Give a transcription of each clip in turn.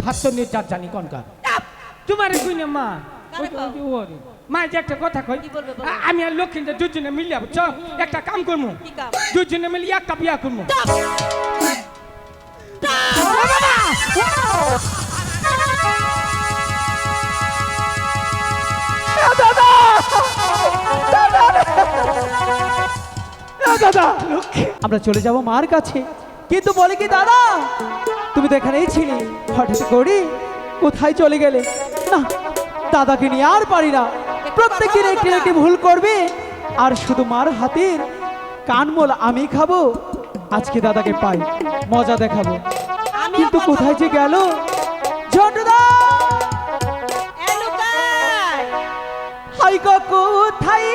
খাদ্য নিয়ে চার জানি কনকার চাপ। তোমার কই না মা। যে একটা কথা কই আমি আর দুজনে মিলিয়ে চ একটা কাম করব দুজনে মিলিয়ে একটা বিয়া করব চাপ। দাদা! আমরা চলে যাব মার কাছে। কিন্তু বলে কি দাদা? তুমি তো এখানেই ছিলে। হঠাৎ করে কোথায় চলে গেলে? না দাদাকে নিয়ে আর পারি না। প্রত্যেকের একটি একটি ভুল করবে। আর শুধু মার হাতের কানমোল আমি খাব। আজকে দাদাকে পাই মজা দেখাবো। কিন্তু কোথায় যে গেল? কোথায়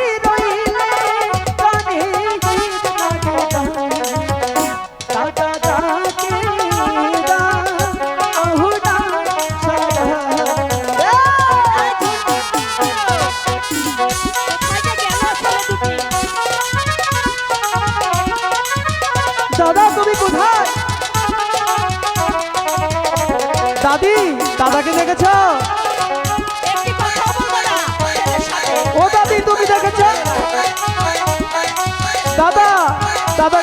দাদাকে দেখেছ। ও দাদি তুমি দেখেছ দাদা দাদা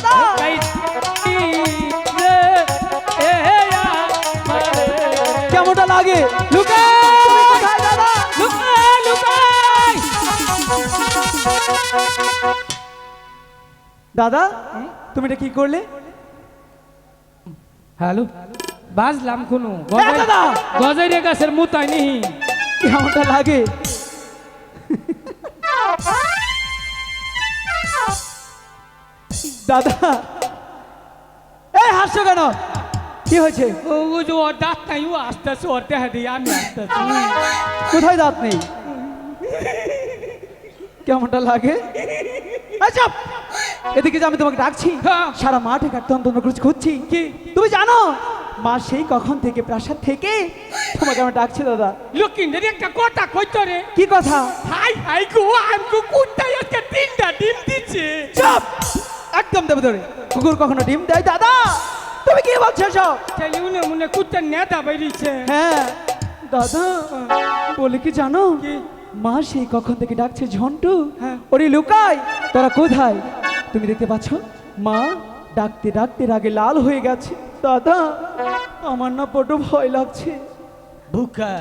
দাদা কেমনটা লাগে লুকাই তুমি কোথায় দাদা লুকাই লুকাই দাদা তুমি এটা কি করলে হ্যালো বাজলাম কোনো এ দাদা! গজাইরে গাছের মুতাই নিহি কেমনটা লাগে দাদা। এই হাসছো কেন? কি হয়েছে? ও ও যে ওর দাঁত নাই ও আসতেছে ওর দেহা দিয়ে আমি আসতেছি। কোথায় দাঁত নেই? কেমনটা লাগে? চুপ! এদিকে যে আমি তোমাকে ডাকছি হ্যাঁ। সারা মাঠে কাটতে অন্তন্ত খুঁজ খুঁজছি কি? তুমি জানো মা সেই কখন থেকে প্রাসাদ থেকে তোমাকে আমি ডাকছি দাদা। লক্ষ্মীদের একটা কথা কইতো রে। কি কথা? হাই হাই গো আমগো কুত্তাই আজকে তিনটা ডিম দিচ্ছে চুপ! একদম দেবে ধরে। কুকুর কখনো ডিম দেয়? দাদা তুমি কি বলছো সব তাহলে উনি মনে কুত্তার নেতা বেরিয়েছে। হ্যাঁ। দাদা বলে কি জানো? মা সেই কখন থেকে ডাকছে ঝন্টু। হ্যাঁ। ওরে লুকাই তোরা কোথায়? তুমি দেখতে পাচ্ছ? মা ডাকতে ডাকতে রাগে লাল হয়ে গেছে। দাদা আমার না বড় ভয় লাগছে। বুকা।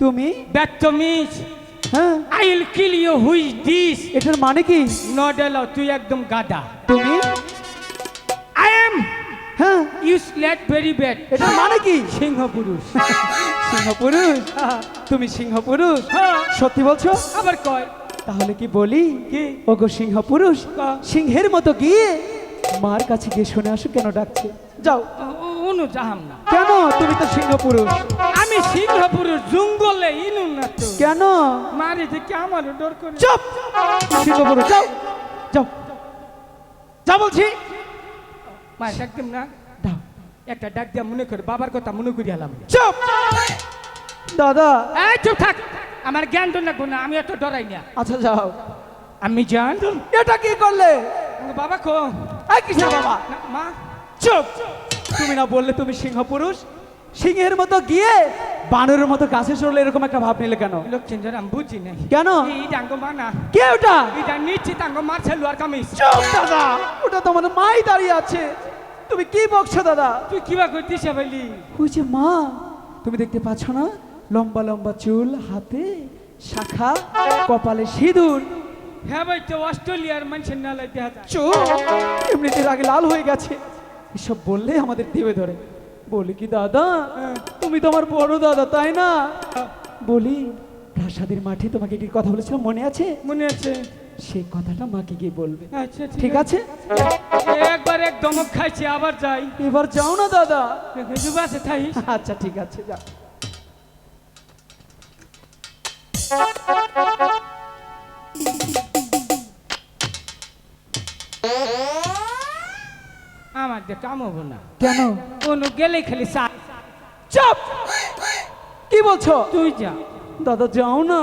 তুমি? That miss. হ্যাঁ। I will kill you who's this এটার মানে কি? এলাও তুই একদম গাদা। হ্যাঁ। স্লেট ভেরি ব্যাড এটার মানে কি? সিংহ পুরুষ সিংহ পুরুষ তুমি সিংহ পুরুষ হ্যাঁ। সত্যি বলছো? আবার কয়? তাহলে কি বলি? কি? ওগো সিংহ পুরুষ কা? সিংহের মতো গিয়ে মার কাছে গিয়ে শুনে আসো কেন ডাকছে। যাও। যাহাম না। কেন? তুমি তো সিংহ পুরুষ আমি সিংহপুরের জঙ্গলে ইনু না তো। কেন? মারি দেখে আমার ডর করে। চুপ! সিংহ পুরুষ যাও। যাও। যা বলছি। মার একদম না? দাও। একটা ডাক দিয়া মনে করে বাবার কথা মনে করি আলাম চুপ! দাদা! এই চুপ থাক। আমার জ্ঞান তো না আমি এত ডরাই না। আচ্ছা যাও। আমি জান। এটা কি করলে? বাবা কো। এই কৃষ্ণ বাবা! মা। চুপ! তুমি না বললে তুমি সিংহ পুরুষ সিংহের মতো গিয়ে বানরের মতো গাছে চড়লে এরকম একটা ভাব নিলে কেন? লক্ষ্মীন্দর আমি বুঝি নাই। কেন? এই ডাঙ্গ মা না। কে ওটা? এটা নিশ্চিত আঙ্গ মারছে লুয়ার কামিজ। চুপ দাদা! ওটা তোমার মাই দাঁড়িয়ে আছে। তুমি কি বকছো দাদা? তুই কিবা করতিস বলি? ওই যে মা তুমি দেখতে পাচ্ছ না? লম্বা লম্বা চুল হাতে শাখা কপালে সিঁদুর। হ্যাঁ ভাই তো অস্ট্রেলিয়ার মানুষের নালাই দেখা যায়। চুপ! এমনিতে আগে লাল হয়ে গেছে। এসব বললে আমাদের দেবে ধরে। বলি কি দাদা তুমি তো আমার বড় দাদা তাই না? বলি প্রাসাদের মাঠে তোমাকে কি কথা বলেছিলাম মনে আছে? মনে আছে। সেই কথাটা মাকে গিয়ে বলবে। আচ্ছা ঠিক আছে। একবার এক দমক খাইছি আবার যাই। এবার যাও না দাদা। যুবাসে থাইস আচ্ছা ঠিক আছে যাও। আমার দিয়ে কাম হব না। কেন? কোনো গেলে খালি চুপ! কি বলছো? তুই যা। দাদা যাও না।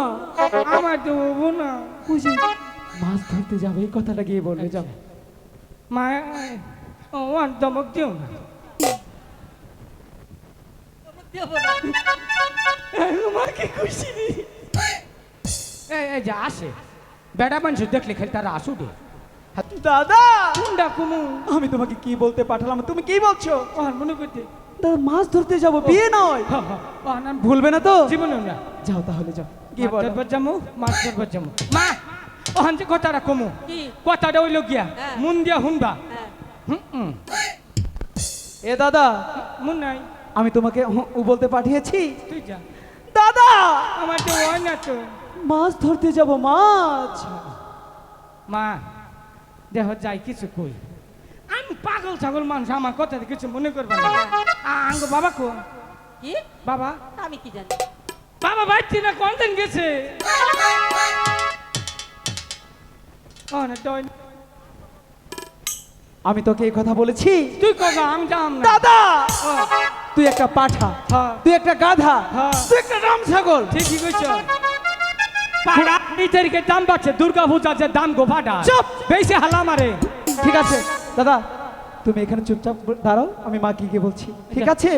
আমার তো হব না। যে মাছ ধরতে যাবে এই কথাটা গিয়ে বলবে যাও। মা ও আর দমক দিও না আমার কি খুশি এই যে আসে বেড়া মানুষ দেখলে খালি তারা আসুবে দাদা কোনটা কুমু আমি তোমাকে কি বলতে পাঠালাম? তুমি কি বলছো? ওর মনে করতে। দাদা মাছ ধরতে যাব বিয়ে নয়। ভুলবে না তো? জীবনে না। যাও তাহলে যাও। গিয়ে মাছ বলো। ধরবার মাছ ধরবার যামু মা! ওখান যে কথাটা কমু। কথাটা হইল গিয়া হ্যাঁ। মন দিয়া শুনবা। হ্যাঁ। হুম হুম। এ দাদা মন নাই। আমি তোমাকে উ বলতে পাঠিয়েছি। তুই যা। দাদা! আমার তো হয় না তো। মাছ ধরতে যাব মাছ। মা দেহ যাই কিছু কই। আমি পাগল ছাগল মানুষ আমার কথা কিছু মনে করবে না। আঙ্গ বাবা কো? কি? বাবা? আমি কি জানি? বাবা বাচ্চি না কোনদিন গেছে? ও না তুই আমি তোকে এই কথা বলেছি? তুই কগা আমি যাম দাদা! তুই একটা পাঠা হ্যাঁ। তুই একটা গাধা হ্যাঁ। তুই একটা রাম ছাগল ঠিকই কইছ। পাড়া তারিখে দাম বাড়ছে দুর্গা পূজা যে দাম গো ভাড়া চুপ! বেশি হালা মারে। ঠিক আছে। দাদা তুমি এখানে চুপচাপ দাঁড়াও আমি মাকে গিয়ে বলছি। ঠিক আছে।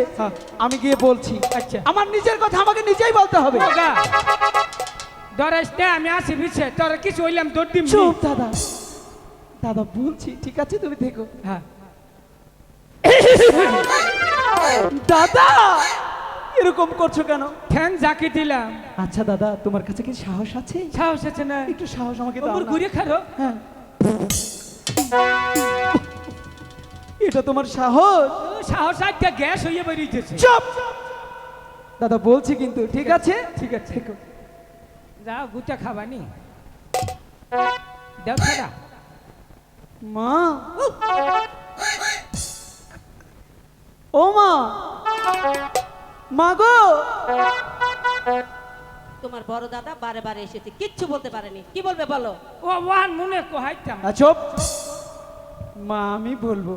আমি গিয়ে বলছি। আচ্ছা। আমার নিজের কথা আমাকে নিজেই বলতে হবে। কগা দরেশ আমি আসি বিছে তোর কিছু হইলাম দৌড় দিম নি। চুপ দাদা। দাদা বলছি ঠিক আছে তুমি দেখো। হ্যাঁ। দাদা এরকম করছ কেন? ঠ্যাং জাকি দিলাম। আচ্ছা দাদা তোমার কাছে কি সাহস আছে? সাহস আছে না। একটু সাহস আমাকে দাও না। ঘুরে খারো। হ্যাঁ। এটা তোমার সাহস? সাহস একটা গ্যাস হইয়ে বেরিয়েছে চুপ। দাদা বলছি কিন্তু ঠিক আছে ঠিক আছে। যাও গুটা খাবানি। দেও মা। ও মা। মা গো। তোমার বড় দাদা বারে বারে এসেছে কিচ্ছু বলতে পারেনি। কি বলবে বলো? ও ওয়ান মনে কোহাইতাম। চুপ। মা আমি বলব।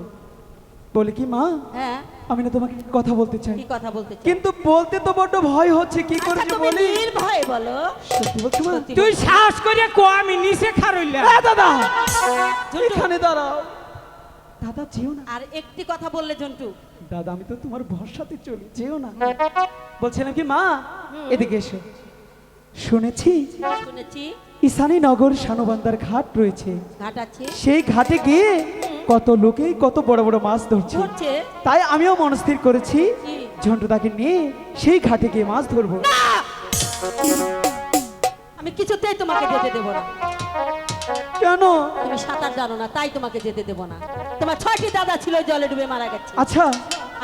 বলি কি মা হ্যাঁ। আমি না তোমাকে কথা বলতে চাই? কি কথা বলতে চাও? কিন্তু বলতে তো বড্ড ভয় হচ্ছে কি করে আচ্ছা, তুমি বলি? নির্ভয়ে বলো। সত্যি বলছো মা? তুই সাহস করে কো আমি নিচে খারইলাম এ, দাদা। এখানে দাঁড়াও। দাদা যেও না। আর একটি কথা বললে ঝন্টু দাদা আমি তো তোমার ভরসাতে চলি যেও না। বলছিলাম কি মা? এদিকে এসো। শুনেছি? শুনেছি। ঈশানী নগর শানুবান্দার ঘাট রয়েছে। ঘাট আছে। সেই ঘাটে গিয়ে কত লোকেই কত বড় বড় মাছ ধরছে। তাই আমিও মনস্থির করেছি? ঝন্টুদাকে নিয়ে সেই ঘাটে গিয়ে মাছ ধরবো। আমি কিছুতেই তোমাকে যেতে দেবো না। কেন? তুমি সাঁতার জানো না তাই তোমাকে যেতে দেবো না। তোমার ছয়টি দাদা ছিল জলে ডুবে মারা গেছে। আচ্ছা।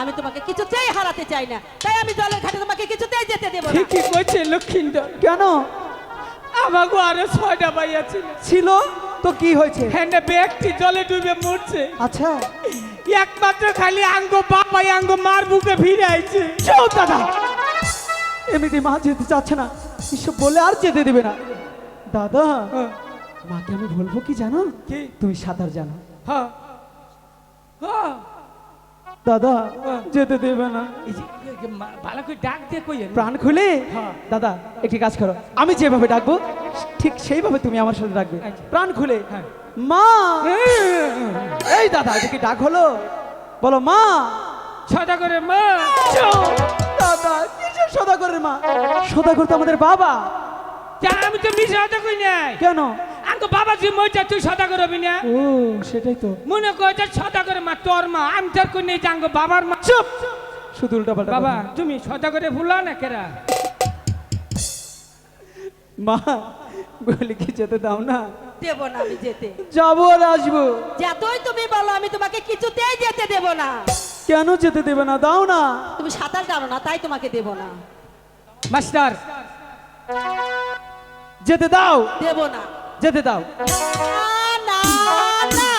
আমি তোমাকে কিছুতেই হারাতে চাই না তাই আমি জলের ঘাটে তোমাকে কিছুতেই যেতে দেবো না। ঠিকই কইছে লক্ষিন্দর। কেন? আমাকে আরও ছয়টা বাইয়া ছিল। ছিল? তো কি হয়েছে? হ্যাঁ ব্যক্তি জলে ডুবে মরছে। আচ্ছা। একমাত্র খালি আঙ্গ বাবা আঙ্গ মার বুকে ফিরে আইছে। চুপ দাদা। এমনিতে মা যেতে চাচ্ছে না। এসব বলে আর যেতে দেবে না। দাদা হ্যাঁ, মাকে আমি বলব কি জানো? কি? তুমি সাঁতার জানো। হ্যাঁ। হ্যাঁ। দাদা হ্যাঁ। যেতে দেবে না। ভালো করে ডাক দিয়ে কই প্রাণ খুলে হ্যাঁ। দাদা একটি কাজ করো। আমি যেভাবে ডাকবো ঠিক সেইভাবে তুমি আমার সাথে ডাকবে। আচ্ছা। প্রাণ খুলে। হ্যাঁ। মা! এই দাদা এটা কি ডাক হলো? বলো মা! ছটা করে মা! দাদা কিসের করে মা? সদাগর তো আমাদের বাবা। আমি তো মিশে হতে কই নাই? কেন? মইটা তুই ছটা করবি না? ও সেটাই তো। মনে কর যে ছটা করে মা তোর মা আমি তোর কই নেই আঙ্গ বাবার মা। চুপ! শুধু উল্টা পাল্টা বাবা তুমি ছটা করে ভুলা না কেরা? মা বলি কি যেতে দাও না? দেব না আমি যেতে। যাব আর আসব। যতই তুমি বলো আমি তোমাকে কিছুতেই যেতে দেব না। কেন যেতে দেবে না? দাও না। তুমি সাঁতার জানো না তাই তোমাকে দেব না। মাস্টার। যেতে দাও। দেব না। যেতে দাও। না না